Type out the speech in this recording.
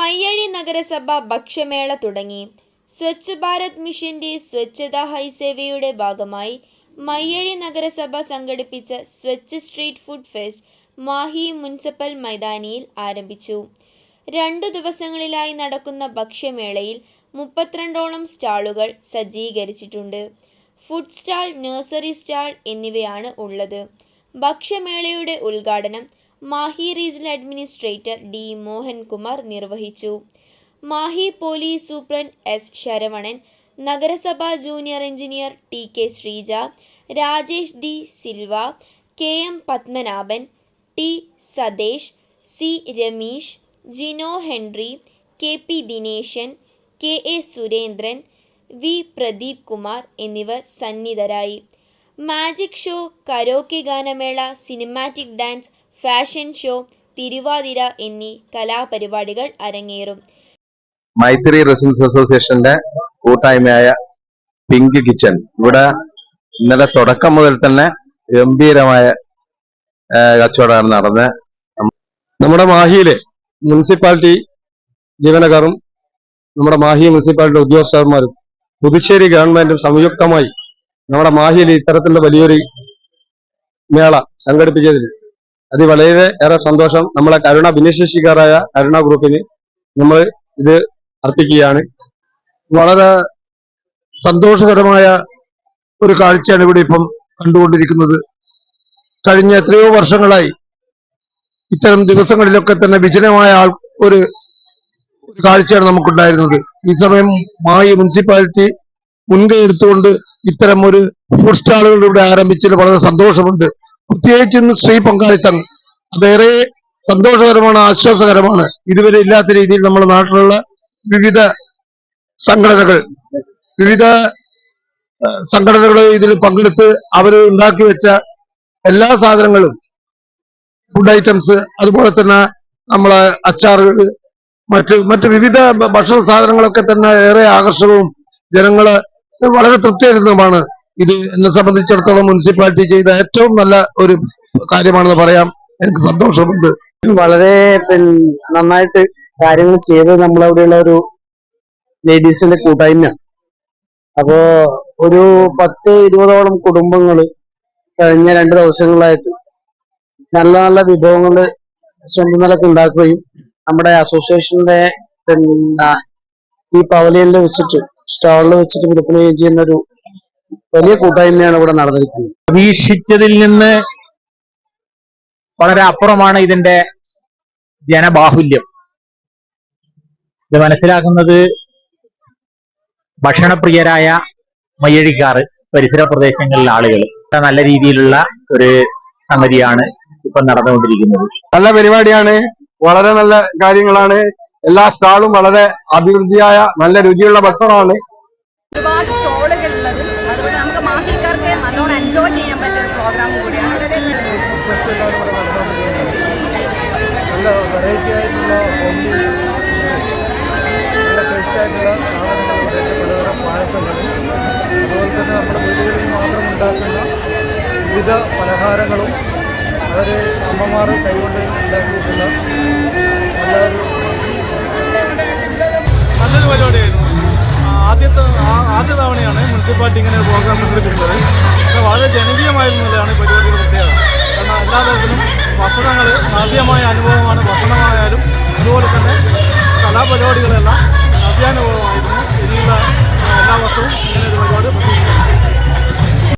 മയ്യഴി നഗരസഭ ഭക്ഷ്യമേള തുടങ്ങി. സ്വച്ഛ് ഭാരത് മിഷന്റെ സ്വച്ഛതാ ഹൈസേവയുടെ ഭാഗമായി മയ്യഴി നഗരസഭ സംഘടിപ്പിച്ച Swachh street food fest Mahe municipal മൈതാനിയിൽ ആരംഭിച്ചു. രണ്ടു ദിവസങ്ങളിലായി നടക്കുന്ന ഭക്ഷ്യമേളയിൽ മുപ്പത്തിരണ്ടോളം സ്റ്റാളുകൾ സജ്ജീകരിച്ചിട്ടുണ്ട്. ഫുഡ് സ്റ്റാൾ നഴ്സറി സ്റ്റാൾ എന്നിവയാണ് ഉള്ളത്. ഭക്ഷ്യമേളയുടെ ഉദ്ഘാടനം Mahe regional administrator D Mohankumar നിർവഹിച്ചു. Mahe police superintendent S Saravanan നഗരസഭാ junior engineer T K Sreeja Rajesh D Silva K M Padmanabhan T Sathesh C Rameesh Jino Henry K P Dineshan K A Surendran V Pradeep Kumar എന്നിവർ സന്നിധരായി. Magic show karaoke ഗാനമേള cinematic dance fashion show Thiruvathira എന്നീ കലാപരിപാടികൾ അരങ്ങേറും. മൈത്രി residence അസോസിയേഷന്റെ കൂട്ടായ്മയായ pink kitchen. ഇവിടെ ഇന്നലെ തുടക്കം മുതൽ തന്നെ ഗംഭീരമായ കച്ചവടമാണ് നടന്നത് നമ്മുടെ മാഹിയിലെ മുനിസിപ്പാലിറ്റി ജീവനക്കാരും നമ്മുടെ മാഹി മുനിസിപ്പാലിറ്റി ഉദ്യോഗസ്ഥന്മാരും പുതുച്ചേരി ഗവൺമെന്റും സംയുക്തമായി നമ്മുടെ മാഹിയിൽ ഇത്തരത്തിലുള്ള വലിയൊരു മേള സംഘടിപ്പിച്ചതിൽ അത് വളരെ ഏറെ സന്തോഷം. നമ്മളെ കരുണ ഭിന്നശേഷിക്കാരായ കരുണ ഗ്രൂപ്പിന് നമ്മൾ ഇത് അർപ്പിക്കുകയാണ്. വളരെ സന്തോഷകരമായ ഒരു കാഴ്ചയാണ് ഇവിടെ ഇപ്പം കണ്ടുകൊണ്ടിരിക്കുന്നത്. കഴിഞ്ഞ എത്രയോ വർഷങ്ങളായി ഇത്തരം ദിവസങ്ങളിലൊക്കെ തന്നെ വിജനമായ ആൾ ഒരു ഒരു കാഴ്ചയാണ് നമുക്കുണ്ടായിരുന്നത്. ഈ സമയം മായി മുനിസിപ്പാലിറ്റി മുൻകൈ എടുത്തുകൊണ്ട് ഇത്തരം ഒരു ഫുഡ് സ്റ്റാളുകളിലൂടെ ഇവിടെ ആരംഭിച്ചതിൽ വളരെ സന്തോഷമുണ്ട്. പ്രത്യേകിച്ചും സ്ത്രീ പങ്കാളിത്തം അതേറെ സന്തോഷകരമാണ് ആശ്വാസകരമാണ്. ഇതുവരെ ഇല്ലാത്ത രീതിയിൽ നമ്മുടെ നാട്ടിലുള്ള വിവിധ സംഘടനകൾ വിവിധ സംഘടനകൾ ഇതിൽ പങ്കെടുത്ത് അവർ ഉണ്ടാക്കി വെച്ച എല്ലാ സാധനങ്ങളും ഫുഡ് ഐറ്റംസ് അതുപോലെ തന്നെ നമ്മളെ അച്ചാറുകൾ മറ്റ് മറ്റ് വിവിധ ഭക്ഷണ സാധനങ്ങളൊക്കെ തന്നെ ഏറെ ആകർഷകവും ജനങ്ങൾ വളരെ തൃപ്തികരവുമാണ് ഇത് എന്നെ സംബന്ധിച്ചിടത്തോളം മുനിസിപ്പാലിറ്റി ചെയ്ത ഏറ്റവും നല്ല ഒരു കാര്യമാണെന്ന് പറയാം. എനിക്ക് സന്തോഷമുണ്ട്. വളരെ നന്നായിട്ട് കാര്യങ്ങൾ ചെയ്ത് നമ്മളവിടെയുള്ള ഒരു ലേഡീസിന്റെ കൂട്ടായ്മ. അപ്പോ ഒരു പത്ത് ഇരുപതോളം കുടുംബങ്ങൾ കഴിഞ്ഞ രണ്ട് ദിവസങ്ങളായിട്ട് നല്ല നല്ല വിഭവങ്ങൾ സ്വന്തം നിലയ്ക്ക് ഉണ്ടാക്കുകയും നമ്മുടെ അസോസിയേഷന്റെ പിന്നെ ഈ പവലിയനിൽ വെച്ചിട്ട് സ്റ്റാളിൽ വെച്ചിട്ട് വിൽക്കുകയും ചെയ്യുന്ന ഒരു വലിയ കൂട്ടായ്മയാണ് ഇവിടെ നടന്നിരിക്കുന്നത്. പ്രതീക്ഷിച്ചതിൽ നിന്ന് വളരെ അപ്പുറമാണ് ഇതിന്റെ ജനബാഹുല്യം. ഇത് മനസ്സിലാക്കുന്നത് ഭക്ഷണപ്രിയരായ മയ്യഴിക്കാർ പരിസര പ്രദേശങ്ങളിലെ ആളുകൾ. നല്ല രീതിയിലുള്ള ഒരു സമിതിയാണ് ഇപ്പൊ നടന്നുകൊണ്ടിരിക്കുന്നത്. നല്ല പരിപാടിയാണ്. വളരെ നല്ല കാര്യങ്ങളാണ്. എല്ലാ സ്റ്റാളും വളരെ അഭിവൃദ്ധിയായ നല്ല രുചിയുള്ള ഭക്ഷണമാണ്. ഒരുപാട് വെറൈറ്റി ആയിട്ടുള്ള ഹോംലി നല്ല പലതരം പായസങ്ങൾ അതുപോലെ തന്നെ നമ്മുടെ വീടുകളിൽ മാത്രം ഉണ്ടാക്കുന്ന വിവിധ പലഹാരങ്ങളും വളരെ അമ്മമാർ കൈകൊണ്ട് ഉണ്ടാക്കിയിട്ടുള്ള നല്ലൊരു പരിപാടിയായിരുന്നു. ആദ്യത്തെ ആദ്യ തവണയാണ് മുനിസിപ്പാലിറ്റി ഇങ്ങനെ പ്രോഗ്രാം സംഘടിപ്പിക്കുന്നത് വളരെ ജനകീയമായിരുന്നതാണ് ഈ പരിപാടിയുടെ പ്രത്യേകത. കാരണം എല്ലാ തരത്തിലും ഭക്ഷണങ്ങൾ ആദ്യമായ അനുഭവമാണ് ഭക്ഷണമായാലും അതുപോലെ തന്നെ കലാപരിപാടികളെല്ലാം നവ്യാനുഭവമായിരുന്നു ഇനിയുള്ള എല്ലാ വർഷവും ഇങ്ങനെ ഒരു പരിപാടി